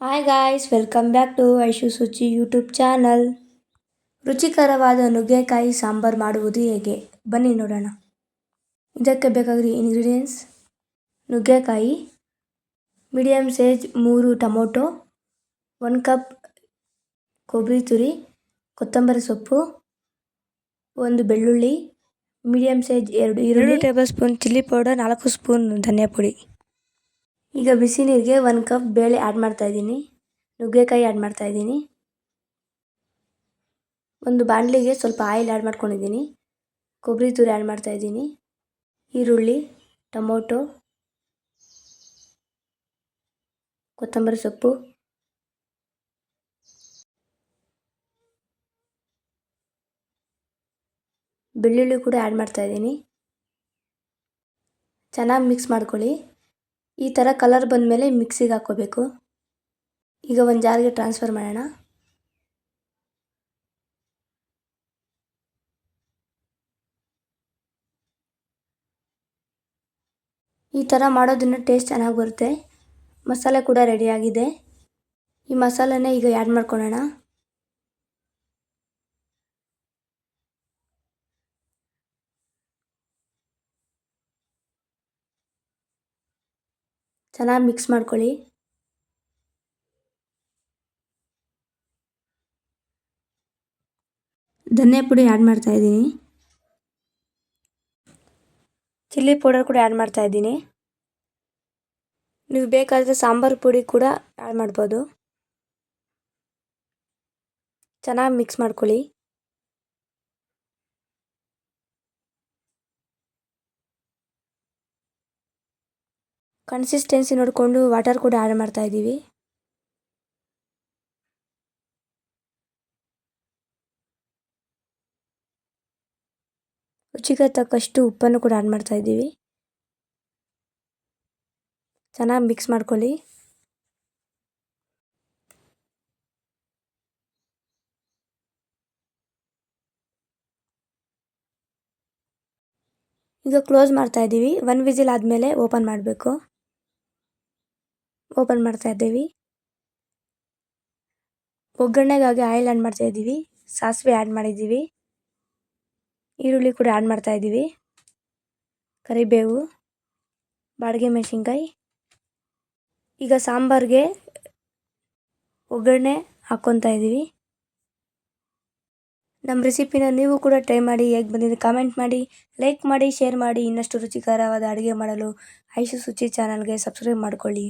Hi guys welcome back to Aishu Suchi YouTube channel ರುಚಿಕರವಾದ ನುಗ್ಗೆಕಾಯಿ ಸಾಂಬಾರು ಮಾಡುವುದು ಹೇಗೆ? ಬನ್ನಿ ನೋಡೋಣ. ಇದಕ್ಕೆ ಬೇಕಾಗಿರೋ ಇಂಗ್ರೀಡಿಯೆಂಟ್ಸ್ ನುಗ್ಗೆಕಾಯಿ ಮೀಡಿಯಮ್ ಸೈಜ್ ಮೂರು ಟೊಮೊಟೊ ಒನ್ ಕಪ್ ಕೊಬ್ಬರಿ ತುರಿ, ಕೊತ್ತಂಬರಿ ಸೊಪ್ಪು, ಒಂದು ಬೆಳ್ಳುಳ್ಳಿ ಮೀಡಿಯಮ್ ಸೈಜ್ ಎರಡು ಈರುಳ್ಳಿ ಟೇಬಲ್ ಸ್ಪೂನ್ ಚಿಲ್ಲಿ ಪೌಡರ್ ನಾಲ್ಕು ಸ್ಪೂನ್ ಧನಿಯಾ ಪುಡಿ. ಈಗ ಬಿಸಿ ನೀರಿಗೆ ಒಂದು ಕಪ್ ಬೇಳೆ ಆ್ಯಡ್ ಮಾಡ್ತಾಯಿದ್ದೀನಿ ನುಗ್ಗೆಕಾಯಿ ಆ್ಯಡ್ ಮಾಡ್ತಾ ಇದ್ದೀನಿ. ಒಂದು ಬಾಣಲಿಗೆ ಸ್ವಲ್ಪ ಆಯಿಲ್ ಆ್ಯಡ್ ಮಾಡ್ಕೊಂಡಿದ್ದೀನಿ. ಕೊಬ್ಬರಿ ತುರಿ ಆ್ಯಡ್ ಮಾಡ್ತಾ ಇದ್ದೀನಿ. ಈರುಳ್ಳಿ, ಟೊಮೊಟೊ, ಕೊತ್ತಂಬರಿ ಸೊಪ್ಪು. ಬೆಳ್ಳುಳ್ಳಿ ಕೂಡ ಆ್ಯಡ್ ಮಾಡ್ತಾಯಿದ್ದೀನಿ ಚೆನ್ನಾಗಿ ಮಿಕ್ಸ್ ಮಾಡ್ಕೊಳ್ಳಿ. ಈ ಥರ ಕಲರ್ ಬಂದಮೇಲೆ ಮಿಕ್ಸಿಗೆ ಹಾಕ್ಕೋಬೇಕು. ಈಗ ಒಂದು ಜಾರಿಗೆ ಟ್ರಾನ್ಸ್ಫರ್ ಮಾಡೋಣ. ಈ ಥರ ಮಾಡೋದನ್ನ ಟೇಸ್ಟ್ ಚೆನ್ನಾಗಿ ಬರುತ್ತೆ. ಮಸಾಲೆ ಕೂಡ ರೆಡಿಯಾಗಿದೆ ಈ ಮಸಾಲೆನೇ ಈಗ ಆ್ಯಡ್ ಮಾಡ್ಕೊಳ್ಳೋಣ ಚೆನ್ನಾಗಿ ಮಿಕ್ಸ್ ಮಾಡ್ಕೊಳ್ಳಿ. ಧನಿಯಾ ಪುಡಿ ಆ್ಯಡ್ ಮಾಡ್ತಾ ಇದ್ದೀನಿ. ಚಿಲ್ಲಿ ಪೌಡರ್ ಕೂಡ ಆ್ಯಡ್ ಮಾಡ್ತಾ ಇದ್ದೀನಿ. ನೀವು ಬೇಕಾದರೆ ಸಾಂಬಾರು ಪುಡಿ ಕೂಡ ಆ್ಯಡ್ ಮಾಡ್ಬೋದು. ಚೆನ್ನಾಗಿ ಮಿಕ್ಸ್ ಮಾಡ್ಕೊಳ್ಳಿ. ಕನ್ಸಿಸ್ಟೆನ್ಸಿ ನೋಡಿಕೊಂಡು ವಾಟರ್ ಕೂಡ ಆ್ಯಡ್ ಮಾಡ್ತಾ ಇದ್ದೀವಿ. ರುಚಿಗೆ ತಕ್ಕಷ್ಟು ಉಪ್ಪನ್ನು ಕೂಡ ಆ್ಯಡ್ ಮಾಡ್ತಾ ಇದ್ದೀವಿ. ಚೆನ್ನಾಗಿ ಮಿಕ್ಸ್ ಮಾಡ್ಕೊಳ್ಳಿ. ಈಗ ಕ್ಲೋಸ್ ಮಾಡ್ತಾ ಇದ್ದೀವಿ. ಒನ್ ವಿಸಿಲ್ ಆದಮೇಲೆ ಓಪನ್ ಮಾಡಬೇಕು. ಓಪನ್ ಮಾಡ್ತಾ ಇದ್ದೀವಿ. ಒಗ್ಗರಣೆಗಾಗಿ ಆಯಿಲ್ ಆ್ಯಡ್ ಮಾಡ್ತಾ ಇದ್ದೀವಿ. ಸಾಸಿವೆ ಆ್ಯಡ್ ಮಾಡಿದ್ದೀವಿ. ಈರುಳ್ಳಿ ಕೂಡ ಆ್ಯಡ್ ಮಾಡ್ತಾ ಇದ್ದೀವಿ. ಕರಿಬೇವು, ಬಾಡಿಗೆ ಮೆಣಸಿನ್ಕಾಯಿ. ಈಗ ಸಾಂಬಾರಿಗೆ ಒಗ್ಗರಣೆ ಹಾಕ್ಕೊತಾ ಇದ್ದೀವಿ. ನಮ್ಮ ರೆಸಿಪಿನ ನೀವು ಕೂಡ ಟ್ರೈ ಮಾಡಿ, ಹೇಗೆ ಬಂದಿದೆ ಕಾಮೆಂಟ್ ಮಾಡಿ, ಲೈಕ್ ಮಾಡಿ, ಶೇರ್ ಮಾಡಿ. ಇನ್ನಷ್ಟು ರುಚಿಕರವಾದ ಅಡುಗೆ ಮಾಡಲು ಐಶು ಸುಚಿ ಚಾನಲ್ಗೆ ಸಬ್ಸ್ಕ್ರೈಬ್ ಮಾಡ್ಕೊಳ್ಳಿ.